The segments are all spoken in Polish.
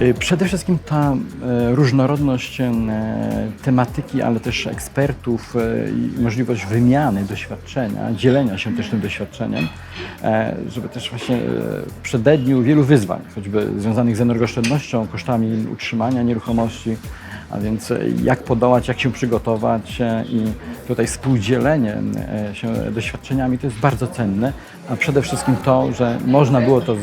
Y, Przede wszystkim ta e, różnorodność e, tematyki, ale też ekspertów e, i możliwość wymiany doświadczenia, dzielenia się też tym doświadczeniem, e, żeby też właśnie e, w przededniu wielu wyzwań, choćby związanych z energooszczędnością, kosztami utrzymania nieruchomości, a więc e, jak podołać, jak się przygotować e, i tutaj współdzielenie e, się doświadczeniami to jest bardzo cenne, a przede wszystkim to, że można było to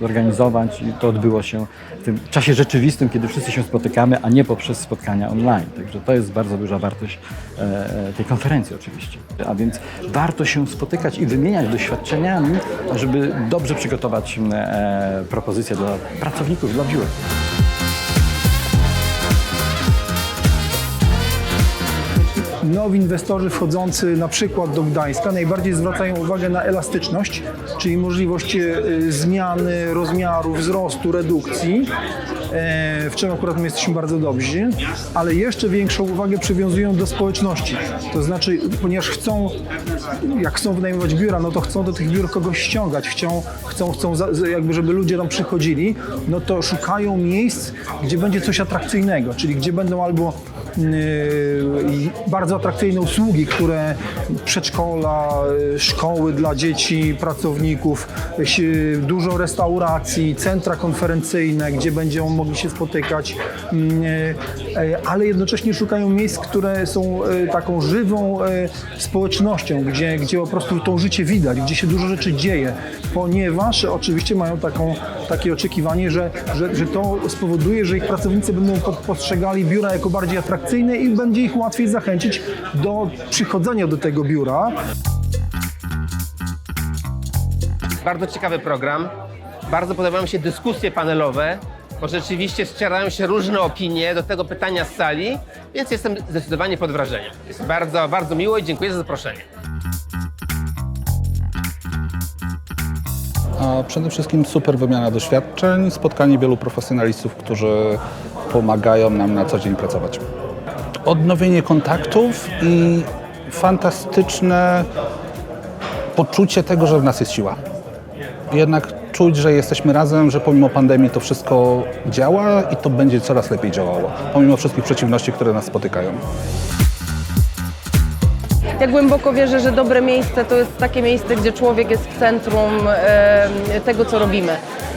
zorganizować i to odbyło się w tym czasie rzeczywistym, kiedy wszyscy się spotykamy, a nie poprzez spotkania online. Także to jest bardzo duża wartość e, e, tej konferencji oczywiście. A więc warto się spotykać i wymieniać doświadczeniami, żeby dobrze przygotować propozycje dla pracowników, dla biur. Nowi inwestorzy wchodzący na przykład do Gdańska najbardziej zwracają uwagę na elastyczność, czyli możliwość e, zmiany rozmiaru, wzrostu, redukcji, e, w czym akurat my jesteśmy bardzo dobrzy, ale jeszcze większą uwagę przywiązują do społeczności. To znaczy, ponieważ chcą, jak chcą wynajmować biura, no to chcą do tych biur kogoś ściągać, chcą, chcą, chcą jakby, żeby ludzie tam przychodzili, no to szukają miejsc, gdzie będzie coś atrakcyjnego, czyli gdzie będą albo bardzo atrakcyjne usługi, które przedszkola, yy, szkoły dla dzieci, pracowników, yy, dużo restauracji, centra konferencyjne, gdzie będą mogli się spotykać, yy, ale jednocześnie szukają miejsc, które są taką żywą społecznością, gdzie, gdzie po prostu to życie widać, gdzie się dużo rzeczy dzieje, ponieważ oczywiście mają taką, takie oczekiwanie, że, że, że to spowoduje, że ich pracownicy będą po- postrzegali biura jako bardziej atrakcyjne i będzie ich łatwiej zachęcić do przychodzenia do tego biura. Bardzo ciekawy program. Bardzo podobają mi się dyskusje panelowe, bo rzeczywiście ścierają się różne opinie do tego pytania z sali, więc jestem zdecydowanie pod wrażeniem. Jest bardzo, bardzo miło i dziękuję za zaproszenie. A przede wszystkim super wymiana doświadczeń, spotkanie wielu profesjonalistów, którzy pomagają nam na co dzień pracować. Odnowienie kontaktów i fantastyczne poczucie tego, że w nas jest siła. Jednak czuć, że jesteśmy razem, że pomimo pandemii to wszystko działa i to będzie coraz lepiej działało, pomimo wszystkich przeciwności, które nas spotykają. Ja głęboko wierzę, że dobre miejsce to jest takie miejsce, gdzie człowiek jest w centrum tego, co robimy.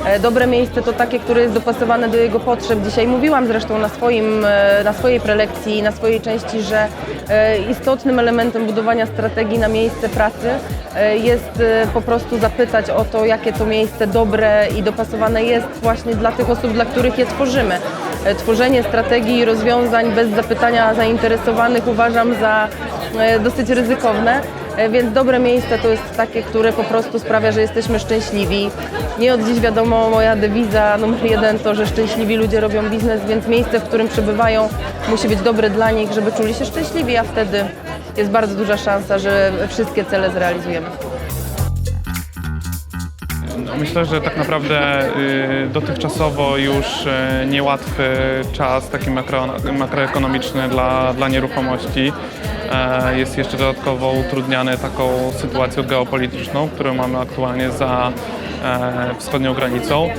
E, Dobre miejsce to takie, które jest dopasowane do jego potrzeb. Dzisiaj mówiłam zresztą na, swoim, e, na swojej prelekcji, na swojej części, że e, istotnym elementem budowania strategii na miejsce pracy jest po prostu zapytać o to, jakie to miejsce dobre i dopasowane jest właśnie dla tych osób, dla których je tworzymy. Tworzenie strategii i rozwiązań bez zapytania zainteresowanych uważam za dosyć ryzykowne, e, więc dobre miejsce to jest takie, które po prostu sprawia, że jesteśmy szczęśliwi. Nie od dziś wiadomo, moja dewiza numer jeden to, że szczęśliwi ludzie robią biznes, więc miejsce, w którym przebywają musi być dobre dla nich, żeby czuli się szczęśliwi, a wtedy jest bardzo duża szansa, że wszystkie cele zrealizujemy. Myślę, że tak naprawdę y, dotychczasowo już y, niełatwy czas taki makro, makroekonomiczny dla, dla nieruchomości e, jest jeszcze dodatkowo utrudniany taką sytuacją geopolityczną, którą mamy aktualnie za e, wschodnią granicą.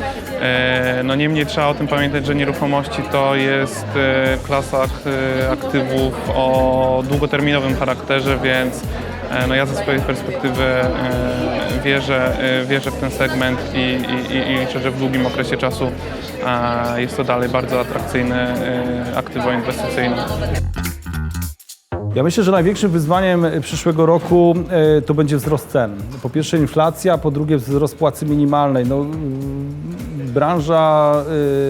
E, No niemniej trzeba o tym pamiętać, że nieruchomości to jest e, klasa ak- aktywów o długoterminowym charakterze, więc E, No ja ze swojej perspektywy e, wierzę, e, wierzę w ten segment i, i, i- liczę, że w długim okresie czasu e, jest to dalej bardzo atrakcyjne e, aktywo inwestycyjne. Ja myślę, że największym wyzwaniem e, przyszłego roku e, to będzie wzrost cen. Po pierwsze inflacja, po drugie wzrost płacy minimalnej. No, mm, branża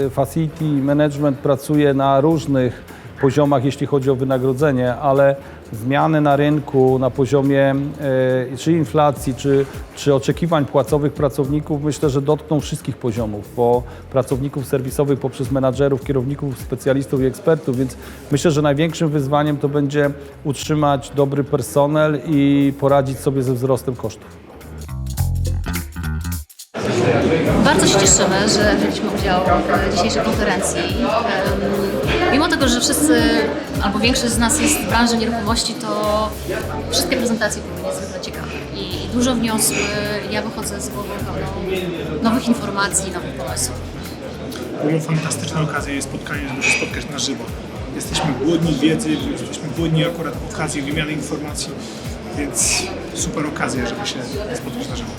e, facility management pracuje na różnych poziomach, jeśli chodzi o wynagrodzenie, ale zmiany na rynku na poziomie e, czy inflacji, czy, czy oczekiwań płacowych pracowników myślę, że dotkną wszystkich poziomów, bo pracowników serwisowych poprzez menadżerów, kierowników, specjalistów i ekspertów, więc myślę, że największym wyzwaniem to będzie utrzymać dobry personel i poradzić sobie ze wzrostem kosztów. Bardzo się cieszymy, że wzięliśmy udział w dzisiejszej konferencji. Mimo tego, że wszyscy, albo większość z nas jest w branży nieruchomości, to wszystkie prezentacje były niezwykle ciekawe i dużo wniosły. Ja wychodzę z głową pełną nowych informacji, nowych pomysłów. było fantastyczna okazja je spotkanie, żeby się spotkać na żywo. Jesteśmy głodni wiedzy, jesteśmy głodni akurat okazji wymiany informacji, więc super okazja, żeby się spotkać na żywo.